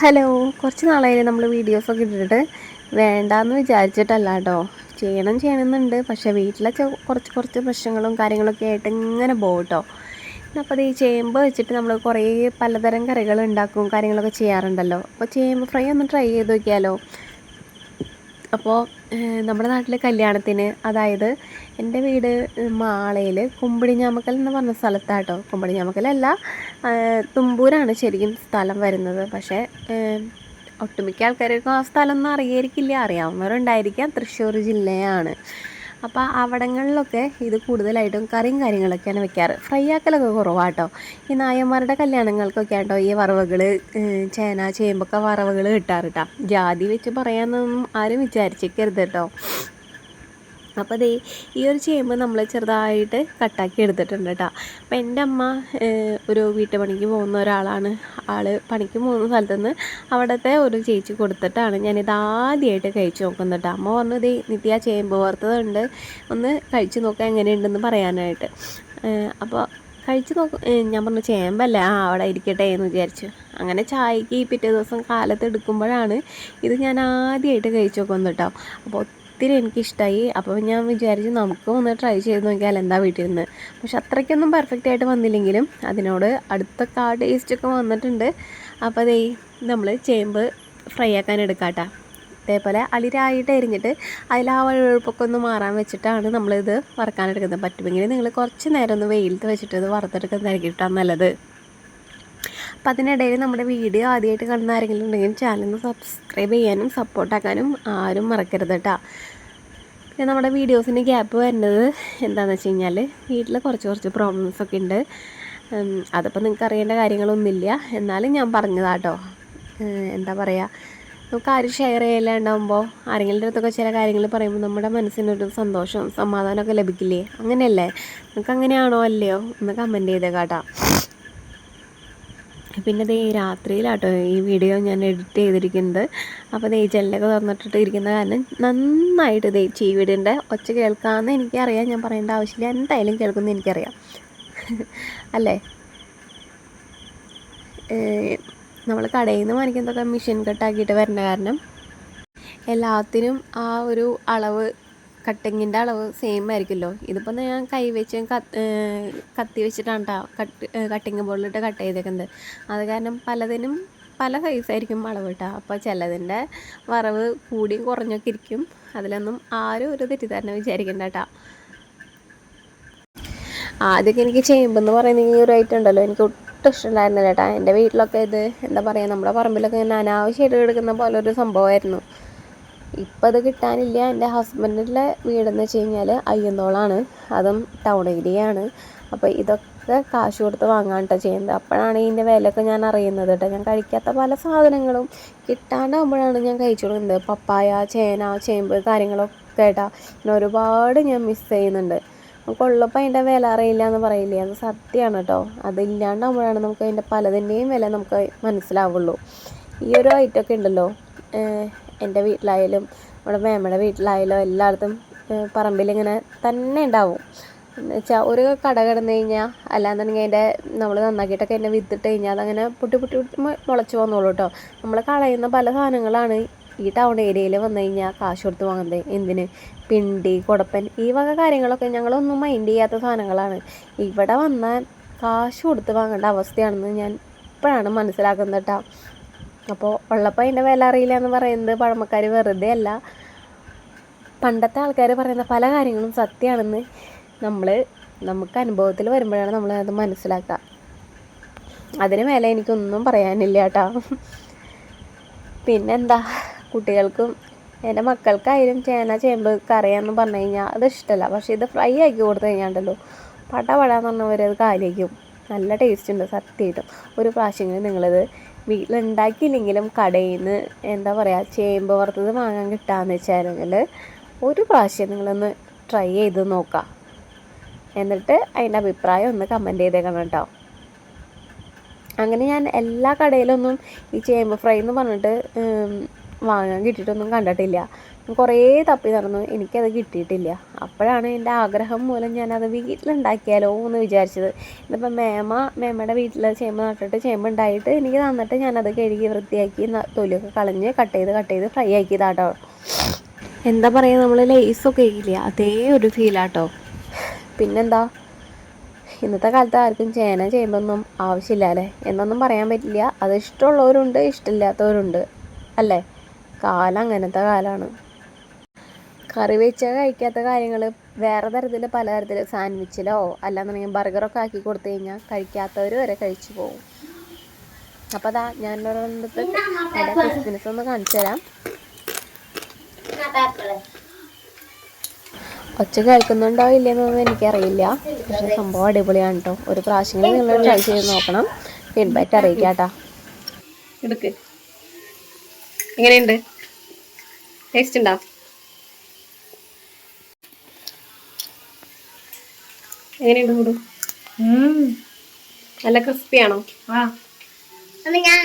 Hello കുറച്ച് നാളായി നമ്മൾ വീഡിയോസൊക്കെ ഇട്ടിട്ട്. വേണ്ടാന്ന് വിചാരിച്ചിട്ടല്ല കേട്ടോ ചെയ്യണം ചെയ്യണമെന്നുണ്ട് പക്ഷേ വീട്ടിലെ കുറച്ച് കുറച്ച് പ്രശ്നങ്ങളും കാര്യങ്ങളൊക്കെ ആയിട്ട് ഇങ്ങനെ പോകും കേട്ടോ അപ്പോൾ ഈ ചേമ്പ് വെച്ചിട്ട് നമ്മൾ കുറേ പലതരം കറികൾ ഉണ്ടാക്കും കാര്യങ്ങളൊക്കെ ചെയ്യാറുണ്ടല്ലോ. അപ്പോൾ ചേമ്പ് ഫ്രൈ ഒന്ന് ട്രൈ ചെയ്ത് നോക്കിയാലോ? അപ്പോൾ നമ്മുടെ നാട്ടിലെ കല്യാണത്തിന് അതായത് എന്റെ വീട് മാളയിൽ കുമ്പിടിഞ്ഞാമക്കൽ എന്ന് പറഞ്ഞ സ്ഥലത്താട്ടോ. കുമ്പിടിഞ്ഞാമക്കലല്ല തുമ്പൂരാണ് ശരിക്കും സ്ഥലം വരുന്നത്. പക്ഷേ ഒട്ടുമിക്ക ആൾക്കാർക്കും ആ സ്ഥലം ഒന്നും അറിയായിരിക്കില്ല. അറിയാവുന്നവരുണ്ടായിരിക്കാം. തൃശ്ശൂർ ജില്ലയാണ്. അപ്പോൾ അവിടങ്ങളിലൊക്കെ ഇത് കൂടുതലായിട്ടും കറിയും കാര്യങ്ങളൊക്കെയാണ് വെക്കാറ്. ഫ്രൈ ആക്കലൊക്കെ കുറവാട്ടോ. ഈ നായന്മാരുടെ കല്യാണങ്ങൾക്കൊക്കെ ആട്ടോ ഈ വറവുകൾ ചേന ചേമ്പൊക്കെ വറവുകൾ കിട്ടാറ് കേട്ടോ ജാതി വെച്ച് പറയാമെന്നൊന്നും ആരും വിചാരിച്ചേക്കരുത് കേട്ടോ അപ്പോൾ ദേ ഈ ഒരു ചേമ്പ് നമ്മൾ ചെറുതായിട്ട് കട്ടാക്കി എടുത്തിട്ടുണ്ട് കേട്ടോ അപ്പോൾ എന്റെ അമ്മ ഒരു വീട്ടുപണിക്ക് പോകുന്ന ഒരാളാണ്. ആൾ പണിക്ക് പോകുന്ന സ്ഥലത്ത് നിന്ന് അവിടുത്തെ ഒരു ചേച്ചി കൊടുത്തിട്ടാണ് ഞാനിത് ആദ്യമായിട്ട് കഴിച്ചു നോക്കുന്നത് കേട്ടോ അമ്മ പറഞ്ഞു ദേ നിത്യ ചേമ്പ് വറുത്തതുണ്ട്. ഒന്ന് കഴിച്ചു നോക്കാം എങ്ങനെയുണ്ടെന്ന് പറയാനായിട്ട്. അപ്പോൾ കഴിച്ചു നോക്കും ഞാൻ പറഞ്ഞു ചേമ്പല്ല? ആ അവിടെ ഇരിക്കട്ടെ എന്ന് വിചാരിച്ചു. അങ്ങനെ ചായക്ക് പിറ്റേ ദിവസം കാലത്ത് എടുക്കുമ്പോഴാണ് ഇത് ഞാൻ ആദ്യമായിട്ട് കഴിച്ചു നോക്കുന്നത് കേട്ടോ അപ്പോൾ ഒത്തിരി എനിക്കിഷ്ടമായി അപ്പോൾ ഞാൻ വിചാരിച്ചു നമുക്കും ഒന്ന് ട്രൈ ചെയ്ത് നോക്കിയാൽ എന്താ വീട്ടിൽ നിന്ന് പക്ഷെ അത്രയ്ക്കൊന്നും പെർഫെക്റ്റ് ആയിട്ട് വന്നില്ലെങ്കിലും അതിനോട് അടുത്തൊക്കെ ആ ടേസ്റ്റൊക്കെ വന്നിട്ടുണ്ട്. അപ്പോൾ അതേ നമ്മൾ ചേമ്പ് ഫ്രൈ ആക്കാൻ എടുക്കാട്ടാ. ഇതേപോലെ അളിരായിട്ട് എരിഞ്ഞിട്ട് അതിൽ ആ വഴുവഴുപ്പൊക്കെ ഒന്ന് മാറാൻ വെച്ചിട്ടാണ് നമ്മളിത് വറക്കാനെടുക്കുന്നത്. പറ്റുമെങ്കിൽ നിങ്ങൾ കുറച്ച് നേരം ഒന്ന് വെയിലത്ത് വെച്ചിട്ട് ഇത് വറുത്തെടുക്കുന്നതായിരിക്കും കിട്ടാൻ നല്ലത്. അപ്പം അതിനിടയിൽ നമ്മുടെ വീഡിയോ ആദ്യമായിട്ട് കാണുന്ന ആരെങ്കിലും ഉണ്ടെങ്കിൽ ചാനൽ സബ്സ്ക്രൈബ് ചെയ്യാനും സപ്പോർട്ടാക്കാനും ആരും മറക്കരുത് കേട്ടോ. പിന്നെ നമ്മുടെ വീഡിയോസിന് ഗ്യാപ്പ് വരുന്നത് എന്താണെന്ന് വെച്ച് കഴിഞ്ഞാൽ വീട്ടിൽ കുറച്ച് കുറച്ച് പ്രോബ്ലംസ് ഒക്കെ ഉണ്ട്. അതിപ്പോൾ നിങ്ങൾക്ക് അറിയേണ്ട കാര്യങ്ങളൊന്നുമില്ല. എന്നാലും ഞാൻ പറഞ്ഞതാട്ടോ എന്താ പറയുക നമുക്ക് ആരും ഷെയർ ചെയ്യലാണ്ടാകുമ്പോൾ ആരെങ്കിലും അടുത്തൊക്കെ ചില കാര്യങ്ങൾ പറയുമ്പോൾ നമ്മുടെ മനസ്സിനൊരു സന്തോഷവും സമാധാനമൊക്കെ ലഭിക്കില്ലേ? അങ്ങനെയല്ലേ? നിങ്ങൾക്ക് അങ്ങനെയാണോ അല്ലയോ? ഒന്ന് കമന്റ് ചെയ്തേക്കാട്ടോ പിന്നെ ദേ രാത്രിയിലാട്ടോ ഈ വീഡിയോ ഞാൻ എഡിറ്റ് ചെയ്തിരിക്കുന്നത്. അപ്പോൾ ദേ ജനലൊക്കെ തുറന്നിട്ടിട്ട് ഇരിക്കുന്ന കാരണം നന്നായിട്ട് ദേ ചീവീടിന്റെ ഒച്ച കേൾക്കാമെന്ന് എനിക്കറിയാം. ഞാൻ പറയേണ്ട ആവശ്യമില്ല. എന്തായാലും കേൾക്കുമെന്ന് എനിക്കറിയാം. അല്ലേ? നമ്മൾ കടയിൽ നിന്ന് വാങ്ങിക്കുന്നതൊക്കെ മെഷീൻ കട്ടാക്കിയിട്ട് വരുന്ന കാരണം എല്ലാത്തിനും ആ ഒരു അളവ് കട്ടിങ്ങിന്റെ അളവ് സെയിം ആയിരിക്കുമല്ലോ. ഇതിപ്പോൾ ഞാൻ കൈ വെച്ച് കത്ത് വെച്ചിട്ടാണ് കേട്ടോ കട്ട് കട്ടിങ് ബോർഡിലിട്ട് കട്ട് ചെയ്തേക്കുന്നത്. അത് കാരണം പലതിനും പല സൈസായിരിക്കും അളവ് കേട്ടോ അപ്പോൾ ചിലതിന്റെ വറവ് കൂടിയും കുറഞ്ഞൊക്കെ ഇരിക്കും. അതിലൊന്നും ആരും ഒരു തെറ്റിദ്ധാരണ വിചാരിക്കണ്ട കേട്ടോ ആദ്യമൊക്കെ എനിക്ക് ചേമ്പെന്ന് പറയുന്ന ഈ ഒരു ഐറ്റം ഉണ്ടല്ലോ എനിക്ക് ഒട്ടും ഇഷ്ടമുണ്ടായിരുന്നില്ല കേട്ടോ എന്റെ വീട്ടിലൊക്കെ ഇത് എന്താ പറയുക നമ്മുടെ പറമ്പിലൊക്കെ ഇങ്ങനെ അനാവശ്യമായിട്ട് കിടക്കുന്ന പോലെ ഒരു സംഭവമായിരുന്നു. ഇപ്പം അത് കിട്ടാനില്ല. എന്റെ ഹസ്ബൻഡിന്റെ വീടെന്ന് വെച്ച് കഴിഞ്ഞാൽ അയ്യന്നോളാണ് അതും ടൗൺ ഏരിയ ആണ് അപ്പോൾ ഇതൊക്കെ കാശ് കൊടുത്ത് വാങ്ങാൻ കേട്ടോ ചെയ്യുന്നത് അപ്പോഴാണ് ഇതിന്റെ വിലയൊക്കെ ഞാൻ അറിയുന്നത് കേട്ടോ. ഞാൻ കഴിക്കാത്ത പല സാധനങ്ങളും കിട്ടാണ്ടാകുമ്പോഴാണ് ഞാൻ കഴിച്ചു കൊടുക്കുന്നത് പപ്പായ ചേന ചേമ്പ് കാര്യങ്ങളൊക്കെ കേട്ടോ. പിന്നെ ഒരുപാട് ഞാൻ മിസ് ചെയ്യുന്നുണ്ട്. നമുക്ക് ഉള്ളപ്പോൾ അതിന്റെ വില അറിയില്ല എന്ന് പറയില്ലേ? അത് സത്യമാണ് കേട്ടോ. അതില്ലാണ്ടാകുമ്പോഴാണ് നമുക്ക് അതിന്റെ പലതിന്റെയും വില നമുക്ക് മനസ്സിലാവുള്ളൂ. ഈ ഒരു ഐറ്റമൊക്കെ ഉണ്ടല്ലോ. എന്റെ വീട്ടിലായാലും നമ്മുടെ മേമ്മയുടെ വീട്ടിലായാലും എല്ലായിടത്തും പറമ്പിലിങ്ങനെ തന്നെ ഉണ്ടാവും. എന്ന് വെച്ചാൽ ഒരു കട കിടന്നു കഴിഞ്ഞാൽ അല്ലാന്നുണ്ടെങ്കിൽ അതിന്റെ നമ്മൾ നന്നാക്കിയിട്ടൊക്കെ അതിനെ വിത്തിട്ട് കഴിഞ്ഞാൽ അതങ്ങനെ പൊട്ടി പൊട്ടി പൊട്ടി മുളച്ച് വന്നോളൂ കേട്ടോ നമ്മൾ കളയുന്ന പല സാധനങ്ങളാണ് ഈ ടൗൺ ഏരിയയിൽ വന്നു കഴിഞ്ഞാൽ കാശ് കൊടുത്ത് വാങ്ങുന്നത്. എന്തിന്? പിണ്ടി കുടപ്പൻ ഈ വക കാര്യങ്ങളൊക്കെ ഞങ്ങളൊന്നും മൈൻഡ് ചെയ്യാത്ത സാധനങ്ങളാണ്. ഇവിടെ വന്നാൽ കാശ് കൊടുത്ത് വാങ്ങേണ്ട അവസ്ഥയാണെന്ന് ഞാൻ ഇപ്പോഴാണ് മനസ്സിലാക്കുന്നത് കേട്ടോ അപ്പോൾ ഉള്ളപ്പോൾ അതിന്റെ വില അറിയില്ല എന്ന് പറയുന്നത് പഴമക്കാർ വെറുതെ അല്ല. പണ്ടത്തെ ആൾക്കാർ പറയുന്ന പല കാര്യങ്ങളും സത്യമാണെന്ന് നമ്മൾ നമുക്ക് അനുഭവത്തിൽ വരുമ്പോഴാണ് നമ്മൾ അത് മനസ്സിലാക്കുക അതിന് മേലെ എനിക്കൊന്നും പറയാനില്ല കേട്ടോ പിന്നെന്താ? കുട്ടികൾക്കും എന്റെ മക്കൾക്കായാലും ചേന ചേമ്പ് കറിയാന്ന് പറഞ്ഞു കഴിഞ്ഞാൽ അത് ഇഷ്ടമല്ല പക്ഷേ ഇത് ഫ്രൈ ആക്കി കൊടുത്തു കഴിഞ്ഞാണ്ടല്ലോ പട പടാന്ന് കാലിക്കും നല്ല ടേസ്റ്റ് ഉണ്ട് സത്യമായിട്ടും. ഒരു പ്രാവശ്യം നിങ്ങളിത് വീട്ടിലുണ്ടാക്കിയില്ലെങ്കിലും കടയിൽ നിന്ന് എന്താ പറയുക ചേമ്പ് വറുത്തത് വാങ്ങാൻ കിട്ടാന്ന് വെച്ചാൽ ഒരു പ്രാവശ്യം നിങ്ങളൊന്ന് ട്രൈ ചെയ്ത് നോക്കാം. എന്നിട്ട് അതിന്റെ അഭിപ്രായം ഒന്ന് കമന്റ് ചെയ്തേക്കണം കേട്ടോ. അങ്ങനെ ഞാൻ എല്ലാ കടയിലൊന്നും ഈ ചേമ്പ് ഫ്രൈ എന്ന് പറഞ്ഞിട്ട് വാങ്ങാൻ കിട്ടിയിട്ടൊന്നും കണ്ടിട്ടില്ല. കുറേ തപ്പി നടന്നു. എനിക്കത് കിട്ടിയിട്ടില്ല. അപ്പോഴാണ് എന്റെ ആഗ്രഹം മൂലം ഞാനത് വീട്ടിലുണ്ടാക്കിയാലോ എന്ന് വിചാരിച്ചത്. ഇതിപ്പോൾ മേമ മേമയുടെ വീട്ടിൽ ചേമ്പ് നട്ടിട്ട് ചേമ്പ് ഉണ്ടായിട്ട് എനിക്ക് തന്നിട്ട് ഞാനത് കഴുകി വൃത്തിയാക്കി തൊലിയൊക്കെ കളഞ്ഞ് കട്ട് ചെയ്ത് കട്ട് ചെയ്ത് ഫ്രൈ ആക്കിയതാട്ടോ. എന്താ പറയുക നമ്മൾ ലേസൊക്കെ ഇല്ല അതേ ഒരു ഫീലാട്ടോ പിന്നെന്താ? ഇന്നത്തെ കാലത്ത് ആർക്കും ചേന ചേമ്പൊന്നും ആവശ്യമില്ല അല്ലേ? എന്നൊന്നും പറയാൻ പറ്റില്ല. അത് ഇഷ്ടമുള്ളവരുണ്ട് ഇഷ്ടമില്ലാത്തവരുണ്ട്. അല്ലേ? കാലം അങ്ങനത്തെ കാലമാണ് കറി വെച്ചാൽ കഴിക്കാത്ത കാര്യങ്ങൾ വേറെ തരത്തിൽ പലതരത്തിൽ സാൻഡ്വിച്ചിലോ അല്ലാന്നുണ്ടെങ്കിൽ ബർഗറൊക്കെ ആക്കി കൊടുത്തു കഴിഞ്ഞാൽ കഴിക്കാത്തവർ വരെ കഴിച്ചു പോകും. അപ്പോൾ അതാ ഞാൻ ഒരിടത്ത് എന്റെ ഒന്ന് കാണിച്ചു തരാം. ഒച്ച കേൾക്കുന്നുണ്ടോ ഇല്ലയെന്നൊന്നും എനിക്കറിയില്ല. പക്ഷെ സംഭവം അടിപൊളിയാണ് കേട്ടോ ഒരു പ്രാവശ്യം നിങ്ങൾ ട്രൈ ചെയ്ത് നോക്കണം. ഫീഡ്ബാക്ക് അറിയിക്കാം കേട്ടോ എടുക്ക്. എങ്ങനെയുണ്ട്? ടേസ്റ്റ് ഉണ്ടോ? എങ്ങനെയുണ്ട് കൂടു നല്ല ക്രിസ്പി ആണോ? ഞാൻ